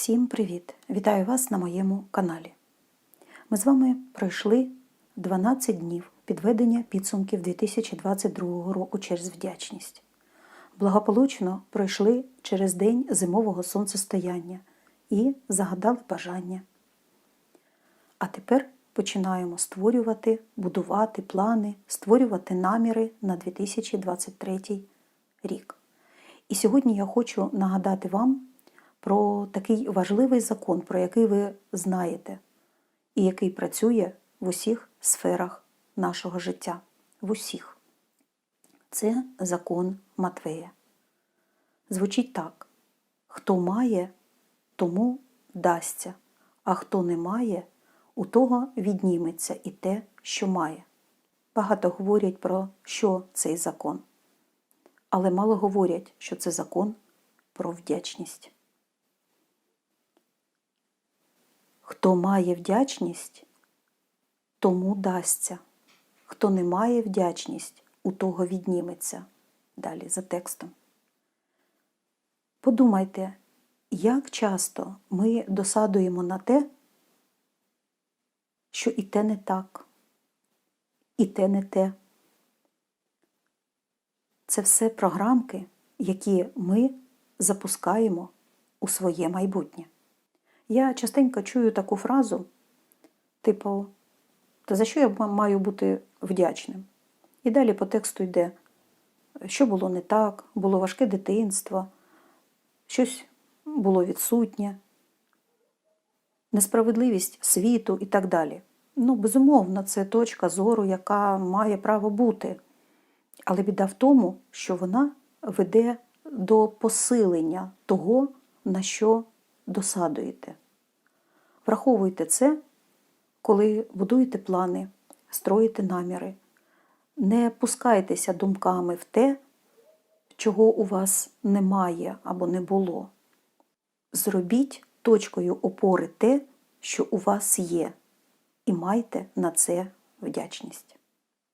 Всім привіт! Вітаю вас на моєму каналі. Ми з вами пройшли 12 днів підведення підсумків 2022 року через вдячність. Благополучно пройшли через день зимового сонцестояння і загадали бажання. А тепер починаємо створювати, будувати плани, створювати наміри на 2023 рік. І сьогодні я хочу нагадати вам про такий важливий закон, про який ви знаєте, і який працює в усіх сферах нашого життя. В усіх. Це закон Матвея. Звучить так: хто має, тому дасться, а хто не має, у того відніметься і те, що має. Багато говорять про що цей закон, але мало говорять, що це закон про вдячність. Хто має вдячність, тому дасться. Хто не має вдячність, у того відніметься. Далі за текстом. Подумайте, як часто ми досадуємо на те, що і те не так, і те не те. Це все програмки, які ми запускаємо у своє майбутнє. Я частенько чую таку фразу, типу, та за що я маю бути вдячним? І далі по тексту йде, що було не так, було важке дитинство, щось було відсутнє, несправедливість світу і так далі. Ну, безумовно, це точка зору, яка має право бути. Але біда в тому, що вона веде до посилення того, на що досадуєте. Враховуйте це, коли будуєте плани, строїте наміри. Не пускайтеся думками в те, чого у вас немає або не було. Зробіть точкою опори те, що у вас є, і майте на це вдячність.